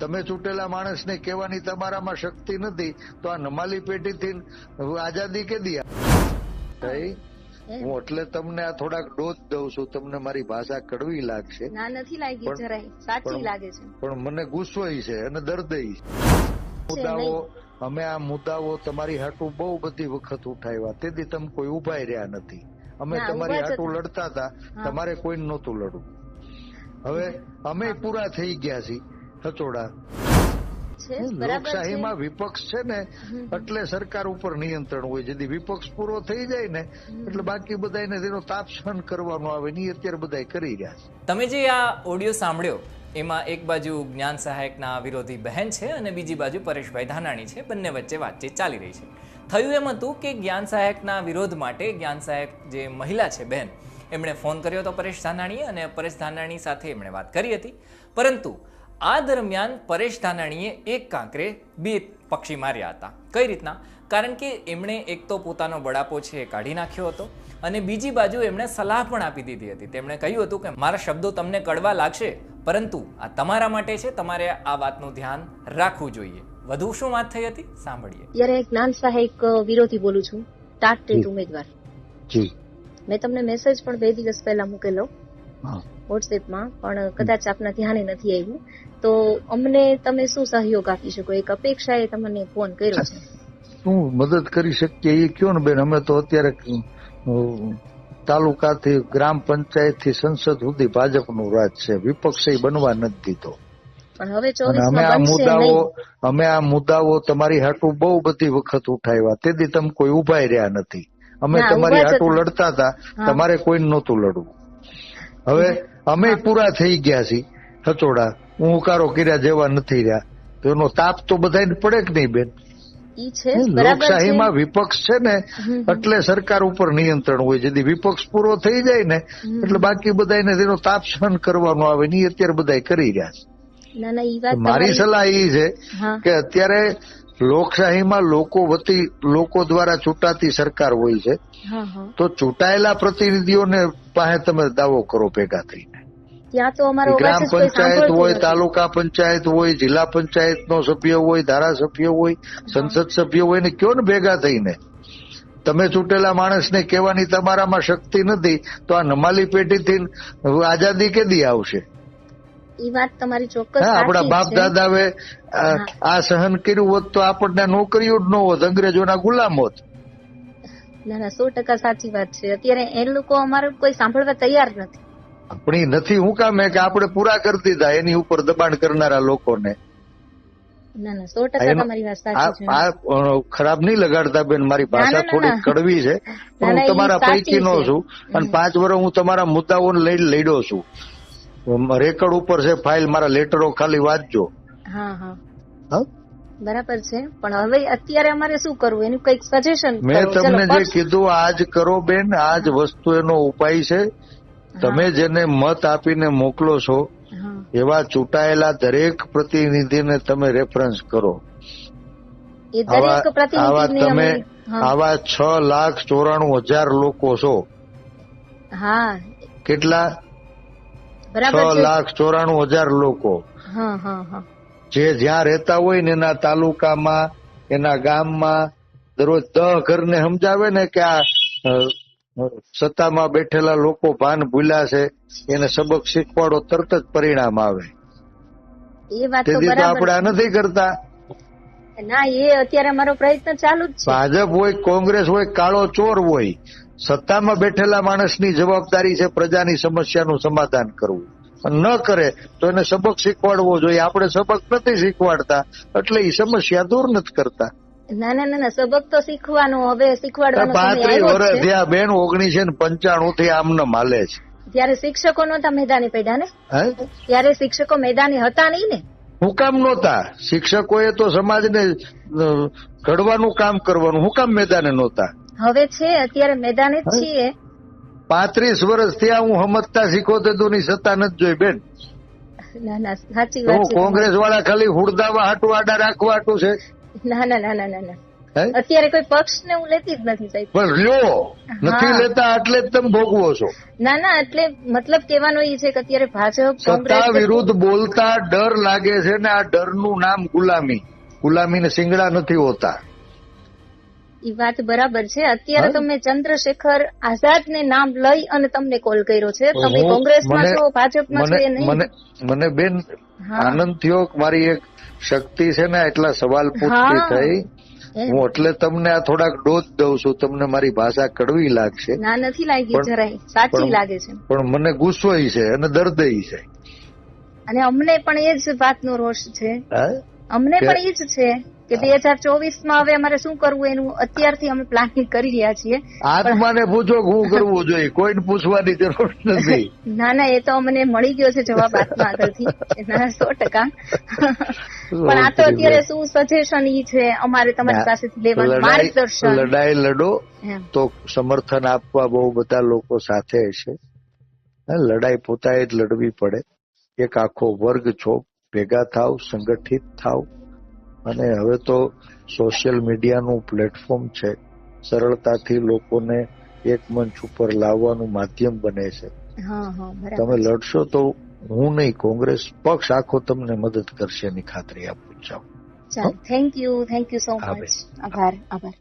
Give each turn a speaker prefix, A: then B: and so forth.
A: તમે ચૂંટેલા માણસને કહેવાની તમારામાં શક્તિ નથી તો આ નમાલી પેટીથી આઝાદી કે દિયા. હું. એટલે તમને આ થોડાક ડોઝ દઉં છું તમને મારી ભાષા કડવી લાગશે.
B: ના નથી લાગી જરાય. સાચી લાગે છે.
A: પણ મને ગુસ્સો છે અને દર્દય મુદ્દાઓ અમે આ મુદ્દાઓ તમારી હાટું બહુ બધી વખત ઉઠાવ્યા. તેથી તમે કોઈ ઉભાઈ રહ્યા નથી. અમે તમારી હાટુ
B: હાટું
A: લડતા હતા. તમારે કોઈ નહોતું લડવું. હવે અમે પૂરા થઈ ગયા છીએ. હચોડા
B: છે? બરાબર છે?
A: લોકશાહીમાં વિપક્ષ છે ને એટલે સરકાર ઉપર નિયંત્રણ હોય. જેથી વિપક્ષ પૂરો થઈ જાય ને એટલે બાકી બધાને તેનો તાપ સહન કરવાનો આવે ને અત્યારે બધા કરી રહ્યા છે.
C: તમે જે આ ઓડિયો સાંભળ્યો એમાં એક બાજુ જ્ઞાન સહાયકના વિરોધી બહેન છે અને બીજી બાજુ પરેશભાઈ ધાનાણી છે. બંને વચ્ચે વાતચીત ચાલી રહી છે. થયું એમ હતું કે જ્ઞાન સહાયકના વિરોધ માટે જ્ઞાન સહાયક જે મહિલા છે બહેન એમણે ફોન કર્યો હતો પરેશ ધાનાણીએ અને પરેશ ધાનાણી સાથે એમણે વાત કરી હતી. પરંતુ આ દરમિયાન પરેશ ધાનાણીએ એક કાંકરે બે પક્ષી માર્યા હતા. કઈ રીતના? કારણ કે એમણે એક તો પોતાનો બળાપો છે એ કાઢી નાખ્યો હતો અને બીજી બાજુ એમણે સલાહ પણ આપી દીધી હતી. તેમણે કહ્યું હતું કે મારા શબ્દો તમને કડવા લાગશે પરંતુ આ તમારા માટે છે તમારે આ વાતનું ધ્યાન રાખવું જોઈએ. વધુ શું વાત થઈ હતી? સાંભળીએ.
B: ત્યારે જ્ઞાન સહાયક વિરોધી બોલું છું. ટાટ ટેટ ઉમેદવાર.
A: જી.
B: મેં તમને મેસેજ પણ બે દિવસ પહેલા મૂકેલો વોટ્સએપમાં પણ કદાચ આપના ધ્યાને નથી આવ્યું. તો અમને તમે શું સહયોગ આપી શકો? એક અપેક્ષાએ તમને ફોન કર્યો છે.
A: શું મદદ કરી શકીએ એ કયો ને બેન? અમે તો અત્યારે તાલુકાથી ગ્રામ પંચાયતથી સંસદ સુધી ભાજપનું રાજ છે. વિપક્ષ બનવા નથી દીધો.
B: પણ હવે
A: અમે આ મુદ્દાઓ અમે આ મુદ્દાઓ તમારી હાટું બહુ બધી વખત ઉઠાવ્યા. તેથી તમે કોઈ ઉભાઈ રહ્યા નથી. અમે તમારી હાટુ
B: હાટું
A: લડતા હતા. તમારે કોઈ નહોતું લડવું. હવે અમે પૂરા થઈ ગયા છીએ. હચોડા હું ઉકારો કર્યા જેવા નથી રહ્યા. તો એનો તાપ તો બધાને પડે કે નહીં બેન. લોકશાહીમાં વિપક્ષ છે ને એટલે સરકાર ઉપર નિયંત્રણ હોય જેથી વિપક્ષ પૂરો થઈ જાય ને એટલે બાકી બધાને તેનો તાપ સહન કરવાનો આવે નહીં અત્યારે બધા કરી રહ્યા છે. મારી સલાહ એ છે કે અત્યારે લોકશાહીમાં લોકો વતી લોકો દ્વારા ચૂંટાતી સરકાર હોય છે તો ચૂંટાયેલા પ્રતિનિધિઓને પાસે તમે દાવો કરો ભેગા થઈને.
B: ત્યાં તો અમારો
A: ઈ ગ્રામ પંચાયત હોય તાલુકા પંચાયત હોય જિલ્લા પંચાયત નો સભ્ય હોય ધારાસભ્ય હોય સંસદ સભ્ય હોય ને કયો ને ભેગા થઈને? તમે ચૂંટેલા માણસને કહેવાની તમારામાં શક્તિ નથી તો આ નમાલી પેઢીથી આઝાદી કેદી આવશે?
B: ઈ વાત તમારી ચોક્કસ
A: આપણા બાપ. દાદાએ આ સહન કર્યું હોત તો આપણને નોકરીઓ જ ન હોત અંગ્રેજોના ગુલામ હોત.
B: ના ના સો ટકા સાચી વાત છે. અત્યારે એ લોકો અમારે કોઈ સાંભળવા તૈયાર નથી.
A: આપણી નથી હું કામે કે આપણે પૂરા કરી દીધા એની ઉપર દબાણ કરનારા લોકોને. ખરાબ નહીં લગાડતા બેન મારી ભાષા થોડી કડવી છે પણ હું તમારા
B: પૈકી
A: નો
B: છે.
A: છું અને પાંચ વર્ષ હું તમારા મુદ્દાઓને લઈ લડ્યો છું. રેકર્ડ ઉપર છે ફાઇલ મારા લેટરો ખાલી વાંચજો.
B: હા હા.
A: હા?
B: બરાબર છે. પણ હવે અત્યારે અમારે શું કરવું? એનું કંઈક સજેશન
A: મેં તમને જે કીધું આજ કરો બેન આજ વસ્તુ એનો ઉપાય છે. તમે જેને મત આપીને મોકલો છો એવા ચૂંટાયેલા દરેક પ્રતિનિધિને તમે રેફરન્સ કરો. આવા તમે આવા છ લાખ ચોરાણું હજાર લોકો છો.
B: હા.
A: કેટલા? છ લાખ ચોરાણું હજાર લોકો. જે જ્યાં રહેતા હોય ને એના તાલુકામાં એના ગામમાં દરરોજ દહ ઘરને સમજાવે ને કે આ સત્તામાં બેઠેલા લોકો ભાન ભૂલ્યા છે એને સબક શીખવાડો તરત જ પરિણામ આવે. તેથી તો આપણે આ નથી કરતા.
B: ના એ અત્યારે અમારો પ્રયત્ન ચાલુ જ છે.
A: ભાજપ હોય કોંગ્રેસ હોય કાળો ચોર હોય સત્તામાં બેઠેલા માણસની જવાબદારી છે પ્રજાની સમસ્યાનું સમાધાન કરવું. ન કરે તો એને સબક શીખવાડવો જોઈએ. આપણે સબક નથી શીખવાડતા એટલે એ સમસ્યા દૂર નથી કરતા.
B: ના ના સબક તો શીખવાનું હવે શીખવાડવાનું
A: પાંત્રીસ વર્ષ થયા બેન ઓગણીસો ને પંચાણું થી આમને માલે છે.
B: ત્યારે શિક્ષકો નહોતા મેદાની પડ્યા ને? ત્યારે શિક્ષકો મેદાની હતા નહીં ને?
A: હું કામ નહોતા. શિક્ષકોએ તો સમાજને ઘડવાનું કામ કરવાનું. હું કામ મેદાને નહોતા?
B: હવે છે અત્યારે મેદાને જ છીએ.
A: પાંત્રીસ વર્ષ આ હું સમજતા શીખો ની સત્તા નથી જોઈ બેન.
B: ના ના સાચી વાત છે
A: કોંગ્રેસ વાળા ખાલી હુડદાવા હાટું આડા રાખવા હાટું છે.
B: ના ના ના ના ના ના. અત્યારે કોઈ પક્ષ ને હું લેતી જ નથી સાહેબ.
A: પણ લ્યો નથી લેતા એટલે જ તમે ભોગવો છો.
B: ના ના એટલે મતલબ કહેવાનો એ છે કે અત્યારે ભાજપ
A: સત્તા વિરુદ્ધ બોલતા ડર લાગે છે ને આ ડરનું નામ ગુલામી. ગુલામી ને સિંગડા નથી હોતા.
B: એ વાત બરાબર છે. અત્યારે તમે ચંદ્રશેખર આઝાદ ને નામ લઈ અને તમને કોલ કર્યો છે. તમે કોંગ્રેસમાં છો ભાજપમાં છો એ નહીં?
A: મને બેન આનંદ થયો મારી એક શક્તિ છે ને એટલા સવાલ પૂછતી થઈ. હું એટલે તમને આ થોડાક ડોઝ દઉં છું તમને મારી ભાષા કડવી લાગશે.
B: ના નથી લાગી જરાય. સાચી લાગે છે.
A: પણ મને ગુસ્સો છે અને દર્દ છે.
B: અને અમને પણ એ જ વાતનો રોષ છે. અમને પણ એ જ છે. કે બે હજાર ચોવીસમાં હવે અમારે શું કરવું એનું? અત્યારથી અમે પ્લાનિંગ કરી રહ્યા છીએ.
A: આત્માને પૂછો શું કરવું જોઈએ? કોઈને પૂછવાની જરૂર નથી.
B: ના ના એ તો અમને મળી ગયો છે જવાબ આત્મા આગળથી. ના સો ટકા. પણ આ તો અત્યારે શું સજેશન ઈ છે? અમારે તમારી પાસેથી લેવાનું
A: લડાઈ
B: માર્ગદર્શન.
A: લડાઈ લડો. તો સમર્થન આપવા બહુ બધા લોકો સાથે છે લડાઈ પોતાએ જ લડવી પડે. એક આખો વર્ગ છો. ભેગા થાવ સંગઠિત થાવ. અને હવે તો સોશિયલ મીડિયાનું પ્લેટફોર્મ છે. સરળતાથી લોકોને એક મંચ ઉપર લાવવાનું માધ્યમ બને છે.
B: હા હા
A: તમે લડશો તો હું નહીં કોંગ્રેસ પક્ષ આખો તમને મદદ કરશે એની ખાતરી આપું છું.
B: ચાલો thank you thank you so much આભાર આભાર.